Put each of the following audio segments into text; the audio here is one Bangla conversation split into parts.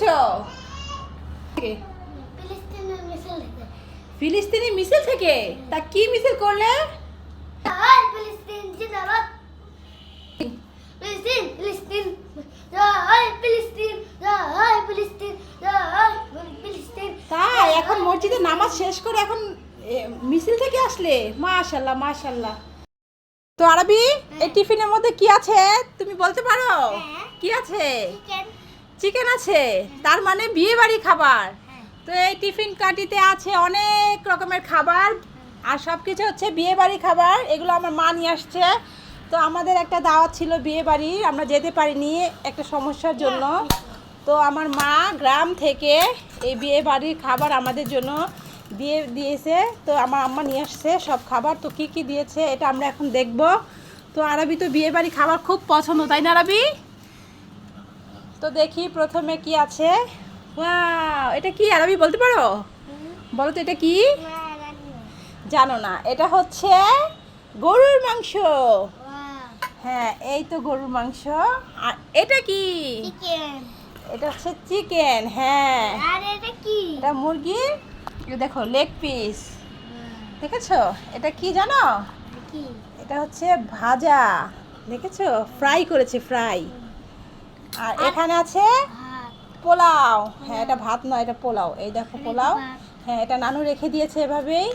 থেকে। ফিলিস্তিনি মিছিল থেকে? তা কি মিছিল করলে? তাই এখন মসজিদে নামাজ শেষ করে এখন মিছিল থেকে আসলে? মাশাল্লাহ মাশাল্লাহ তো আরবি এই টিফিনের মধ্যে কি আছে? তুমি বলতে পারো? হ্যাঁ। কি আছে? চিকেন আছে, তার মানে বিয়ে বাড়ি খাবার। তো এই টিফিন কাটিতে আছে অনেক রকমের খাবার, আর সব কিছু হচ্ছে বিয়ে বাড়ি খাবার, এগুলো আমার মা নিয়ে আসছে। তো আমাদের একটা দাওয়াত ছিল বিয়ে বাড়ির আমরা যেতে পারিনি একটা সমস্যার জন্য। তো আমার মা গ্রাম থেকে এই বিয়ে বাড়ির খাবার আমাদের জন্য দিয়ে দিয়েছে। তো আমার আম্মা নিয়ে আসছে সব খাবার, তো কি কি দিয়েছে এটা আমরা এখন দেখব। তো আরবি তো বিয়ে বাড়ি খাবার খুব পছন্দ, তাই না আরবি? তো দেখি প্রথমে কি আছে। ওয়াও এটা কি? আরবি বলতে পারো? বলো তো এটা কি? জানো না এটা হচ্ছে গরুর মাংস। হ্যাঁ এই তো গরুর মাংস। আর এটা কি? এটা হচ্ছে চিকেন হ্যাঁ। আর এটা কি? এটা মুরগির দেখো লেগ পিস দেখেছ? এটা কি জানো? এটা হচ্ছে ভাজা। দেখেছ? ফ্রাই করেছে ফ্রাই আর এখানে আছে পোলাও। হ্যাঁ এটা ভাত নয় এটা পোলাও। এই দেখো পোলাও। হ্যাঁ এটা নানু রেখে দিয়েছে এভাবেই।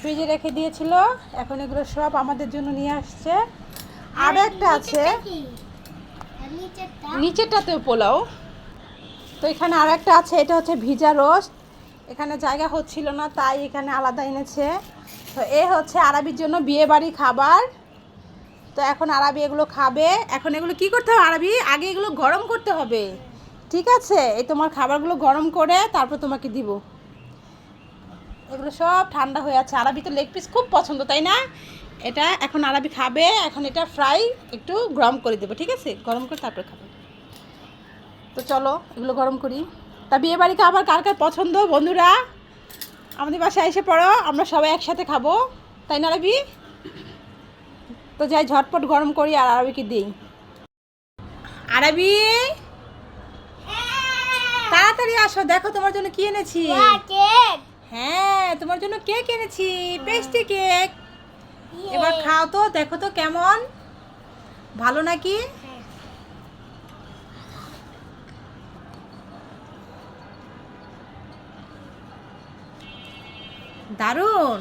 ফ্রিজে রেখে দিয়েছিল। এখন এগুলো সব আমাদের জন্য নিয়ে আসছে। আর একটা আছে। নিচেরটাতেও পোলাও। তো এখানে আর একটা আছে এটা হচ্ছে ভিজা রোস্ট। এখানে জায়গা হচ্ছিল না তাই এখানে আলাদা এনেছে। তো এ হচ্ছে আরবির জন্য বিয়ে বাড়ি খাবার। তো এখন আরবি এগুলো খাবে। এখন এগুলো কি করতে হবে আরবি? আগে এগুলো গরম করতে হবে। ঠিক আছে? এই তোমার খাবারগুলো গরম করে তারপর তোমাকে দিব। এগুলো সব ঠান্ডা হয়ে আছে। আরবি তো লেগ পিস খুব পছন্দ, তাই না? এটা এখন আরবি খাবে। এখন এটা ফ্রাই একটু গরম করে দেবো, ঠিক আছে? গরম করে তারপরে খাবে। তো চলো, এগুলো গরম করি। তা বিয়ে বাড়ি খাবার কার কার পছন্দ বন্ধুরা? আমাদের বাসায় এসে পড়ো, আমরা সবাই একসাথে খাব। তাই না, আরবি? তো যাই ঝটপট গরম করি আর আরবিকে দিই। আরবি? তাড়াতাড়ি আসো দেখো তোমার জন্য কি এনেছি। হ্যাঁ তোমার জন্য কেক এনেছি পেস্ট্রি কেক। এবার খাও তো দেখো তো কেমন। ভালো নাকি? দারুণ।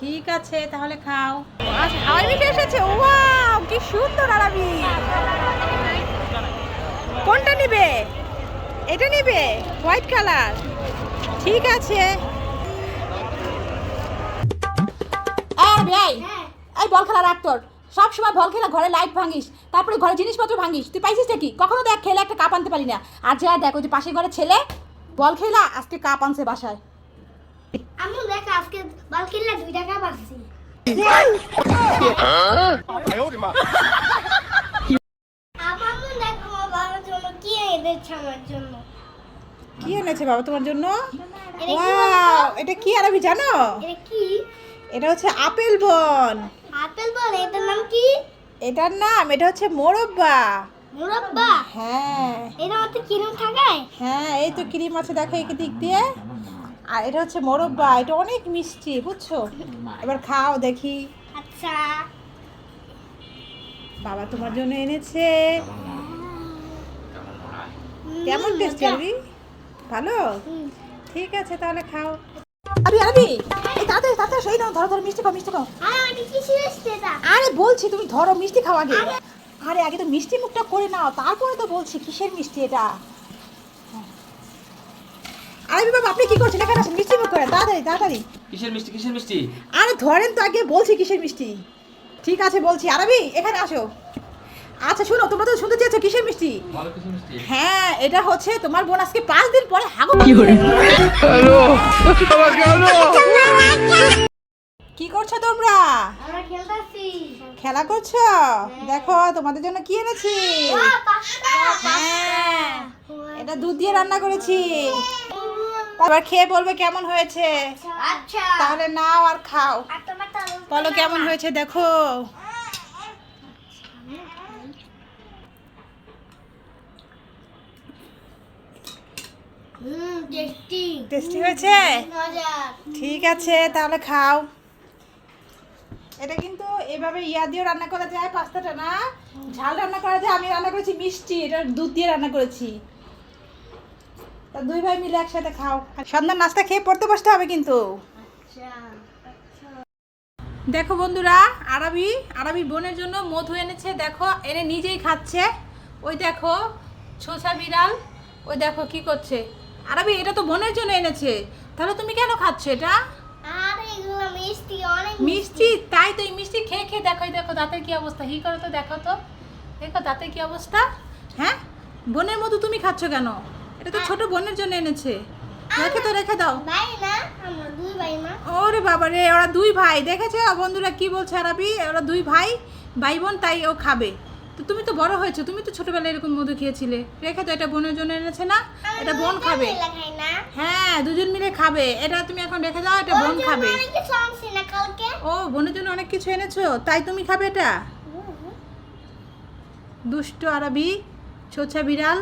ঠিক আছে তাহলে খাও। আচ্ছা হাওয়াই মিঠে এসেছে। ওয়াও কি সুন্দর আরাবি কোনটা নিবে? এটা নিবে? White colour. ঠিক আছে। এই ভাই এই বল খেলা রাখ তোর। সব সময় বল খেলা ঘরে লাইট ভাঙিস। তারপরে ঘরে জিনিসপত্র ভাঙিস। তুই পাইছিস কি কখনো দেখ খেলে একটা কাপ আনতে পারি না। আর যা দেখ ওই যে পাশের ঘরে ছেলে বল খেলা আজকে কাপ আনছে বাসায়। আমি দেখ আজকে বল কিনলে দুই টাকা পাচ্ছি কি এনেছে বাবা তোমার জন্য? এটা কি কি আরবি জানো? এটা কি? এটা হচ্ছে আপেল বন। আপেল বল এটার নাম কি? এটার নাম এটা হচ্ছে মোরব্বা। মুরব্বা? হ্যাঁ। এটা মধ্যে কিরম থাকে হ্যাঁ এই তো ক্রিম আছে দেখো এই দিক দিয়ে। আর এটা হচ্ছে মোরব্বা এটা অনেক মিষ্টি বুঝছ? এবার খাও দেখি। আচ্ছা। বাবা তোমার জন্য এনেছে। কেমন টেস্ট আরবি ভালো? ঠিক আছে তাহলে খাও। আরবি আরবি এই তাড়াতাড়ি তাড়াতাড়ি সেই নাও ধরো ধরো মিষ্টি খাও মিষ্টি খাও। আরে আরে বলছি তুমি ধরো মিষ্টি খাও আগে। আরে আগে তো মিষ্টি মুখটা করে নাও তারপরে তো বলছি কিসের মিষ্টি এটা? আরে বাবা আপনি কি করছেন? এখানে আসেন মিষ্টি মুখ করেন তাড়াতাড়ি তাড়াতাড়ি। কিসের মিষ্টি কিসের মিষ্টি? আরে ধরেন তো আগে বলছি কিসের মিষ্টি। ঠিক আছে বলছি। আরবি এখানে আসো। আচ্ছা শোনো তোমরা তো শুনতে চেয়েছো কিসের মিষ্টি? ভালো কিসের মিষ্টি? হ্যাঁ এটা হচ্ছে তোমার বোন আজকে পাঁচ দিন পরে হাগু কি করছ তোমরা? আমরা খেলতেছি। খেলা করছ? দেখো তোমাদের জন্য কি এনেছি? হ্যাঁ এটা দুধ দিয়ে রান্না করেছি। তারপর খেয়ে বলবে কেমন হয়েছে? আচ্ছা। তাহলে নাও আর খাও। বলো কেমন হয়েছে দেখো। টেস্টি হয়েছে? ঠিক আছে তাহলে খাও। এটা কিন্তু এভাবে ইয়া দিয়ে রান্না করা যায় পাস্তাটা না। ঝাল রান্না করা যায় আমি রান্না করেছি মিষ্টি এটা দুধ দিয়ে রান্না করেছি। তা দুই ভাই মিলে একসাথে খাও। সন্ধ্যার নাস্তা খেয়ে পড়তে বসতে হবে কিন্তু। দেখো বন্ধুরা আরবি আরবি বোনের জন্য মধু এনেছে দেখো এনে নিজেই খাচ্ছে। ওই দেখো ছোসা বিড়াল ওই দেখো কি করছে। আরবি এটা তো বোনের জন্য এনেছে। তাহলে তুমি কেন খাচ্ছ এটা? আর মিষ্টি তাই তো এই মিষ্টি খেয়ে খেয়ে দেখো দেখো দাঁতের কি অবস্থা? হি করো তো দেখো তো। দেখো দাঁতের কি অবস্থা? হ্যাঁ? বোনের মতো তুমি খাচ্ছ কেন? এটা তো ছোট বোনের জন্য এনেছে। রেখে তো রেখে দাও। ভাই না আমরা দুই ভাই না। ওরে বাবা রে ওরা দুই ভাই। দেখেছ বন্ধুরা কি বলছে আরবি? ওরা দুই ভাই ভাই বোন তাই ও খাবে। তো তুমি তো বড় হয়েছো তুমি তো ছোটবেলায় এরকম মধু খেয়েছিলে। রেখে তো এটা বোনের জন্য এনেছে না এটা বোন খাবে। হ্যাঁ দুজন মিলে খাবে। এটা তুমি এখন রেখে দাও এটা বোন খাবে। ও বোনের জন্য অনেক কিছু এনেছো তাই তুমি খাবে এটা? দুষ্ট আরবি ছোছা বিড়াল